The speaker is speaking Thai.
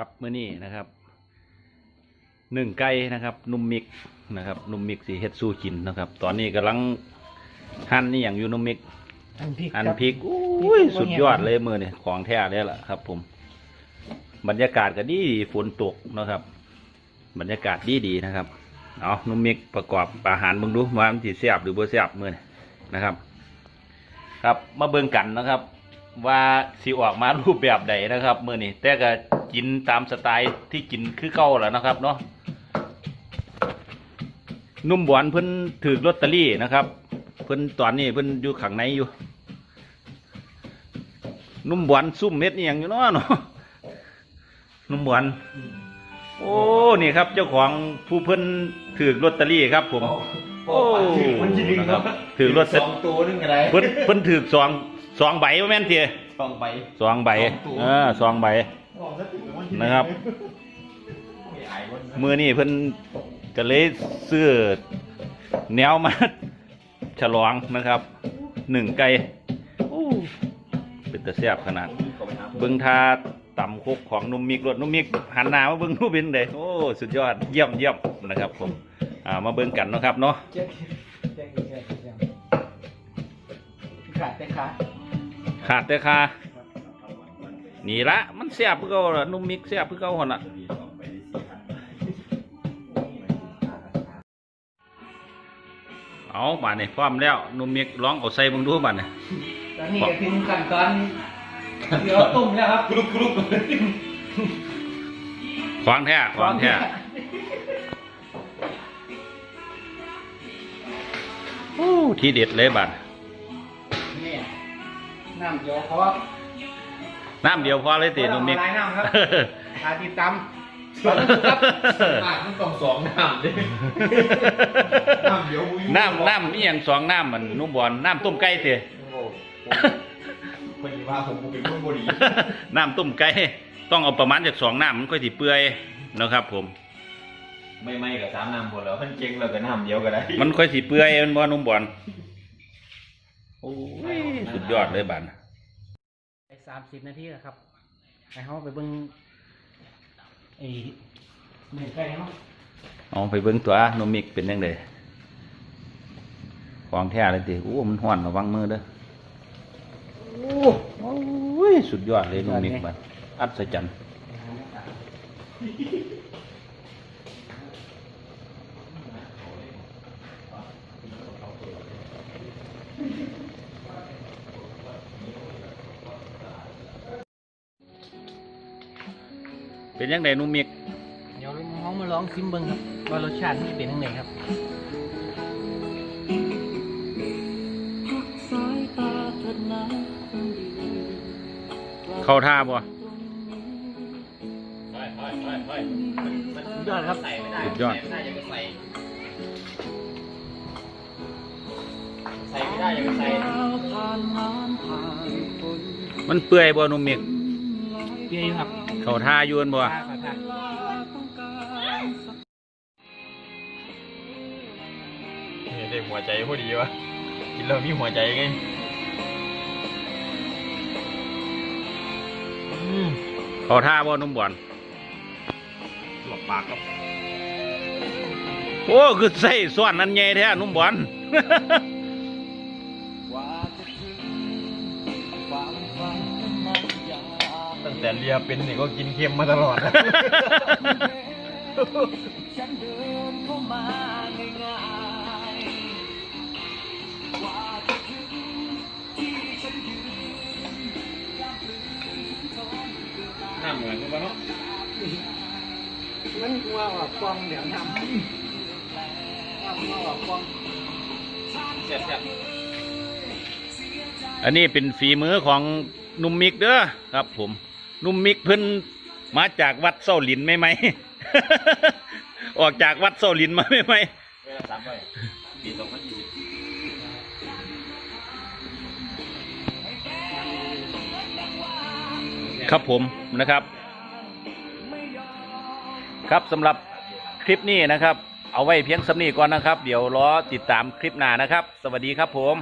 ครับมื้อนี้นะครับหนึ่งไก่นะครับนุ่มมิกนะครับนุ่มมิกสีเฮ็ดสู้กินนะครับ ตอนนี้กำลังหั่นนี่อย่างอยู่นุ่มมิกอันพริกหั่นครับพริกอุ้ยสุดยอดเลยมือนี่ของแท้เลยล่ะครับ ผม บรรยากาศก็ดีฝนตกนะครับ บรรยากาศดีดีๆนะครับเอานุ่มมิกประกอบอาหารเบิ่งดูว่ามันสิแซ่บหรือบ่แซ่บมื้อนี้นะครับ ครับมาเบิ่งกันนะครับ ว่าสิออกมารูปแบบใดนะครับมื้อนี้แต่ก็กินตามสไตล์ที่กินคือเก่าแหล้วนะครับเนาะนุ่มบวนเพิ่นถือลอตเตอรี่นะครับ เพิ่นตอนนี้เพิ่นอยู่ข้างในอยู่ นุ่มบวนซุ่มเม็ดนี่ยังอยู่เนาะเนาะนุ่มบวนโอ้นี่ครับ เจ้าของผู้เพิ่นถือลอตเตอรี่ครับ ผม โอ้นะครับถือรถสองตัวนึงอะไรเพิ่นเพิ่นถือสอง สองใบว่าแม่นเตียสองใบ สองใบสองตัว เออสองใบ นะครับมือนี่เพิ่นก็เลยซื้อแนวมา ฉลองนะครับหนึ่งไก่โอ้เป็นตะแซ่บขนาดเบิ้งทาต่ำคุกของนุ่มมิกรถนุ่มมิกหันหน้ามาเบิ้งนู่นเป็นเลยโอ้สุดยอดเยี่ยมเยี่ยมนะครับ ผมอ่ามาเบิ้งกันเนาะครับเนาะเจ๊กเจ๊กเจ๊กเจ๊กขาดแต่ขา ขาดแต่คานี่ละมันแซ่บเพื่อเก่าล่ะนุ่มมิกแซ่บเพื่อเก่าหนละเอาบาดนี่พร้อมแล้วนุ่มมิกร้องเอาใส่เบิ่งดูบาดนี่ตอนนี้ก็ถึงขั้นตอนเดี๋ยวต้มแล้วครับกรุบกรุบขวางแท้ขวางแท้โอ้ทีเด็ดเลยบาดนี่ น้ำเดี๋ยวเขาน้ำเดียวพอเลยตีนุ่มมิกลายน้ำครับ อาติดตำตอนนี้ครับอะมันต้องสองน้ำดิน้ำเดี๋ยวบุยน้ำน้ำนี่ยังสองน้ำมันนุ่มบอลน้ำต้มไก่เตะโอ้โหพอดีว่าผมเป็นคนบุรีน้ำต้มไก่ต้องเอาประมาณจากสองน้ำมันค่อยสิเปื่อยนะครับ ผม ไม่ไม่กับสามน้ำหมดแล้วมันเจ๊งแล้วก็น้ำเดียวก็ได้ มันค่อยสิเปื่อยมันบ่นุ่มบอลโอ้ยสุดยอดเลยบัดไปสามสิบนาทีแล้วครับไปเขาไปเบิ่งไอ้หนึ่งไก่เนาะเอาไปเบิ่งตัวนุ่มมิกเป็นยังไงของแท้เลยติโอ้ มันห้อนระวังมือเด้อโอ้ยสุดยอดเลยนุ่มมิกบัดอัศจรรย์ เป็นยังไงนุ่มมิกเดี๋ยวน้องมาลองชิมเบิ่งครับว่ารสชาติมันจะเป็นยังไงครับเข้าท่าบ่สุดยอดครับสุดยอดใส่ไม่ได้ใส่ไม่ได้ยังใส่มันเปื่อยบ่นุ่มมิก เปรี้ยวอยู่ครับเข้าท่าอยวนบ่ปลาขอทานเด็กหัวใจพอดีวะกินแล้วมีหัวใจไงเข้าท่าบ่นุ่มบอลหลบปากครับ โอ้ คือใส่ส่วนนั้นใหญ่แท้นุ่มบอลตั้ง แต่เรียเป็นนี่ก็กินเค็มมาตลอดน้ำเหมือนกันปะเนาะมันหัวออกฟองเดี๋ยวทำหัวออกฟองเจ็บเจ็บอันนี้เป็นฝีมือของนุ่มมิกเด้อครับผม นุ่มมิกเพิ่นมาจากวัดเส้าหลินไหมไหม ออกจากวัดเส้าหลินมาไหมไหมเวลาสามไปปีสองพันยี่สิบครับผมนะครับ ครับสำหรับคลิปนี้นะครับ เอาไว้เพียงสำนีก่อนนะครับ เดี๋ยวรอติดตามคลิปหน้านะครับ สวัสดีครับผม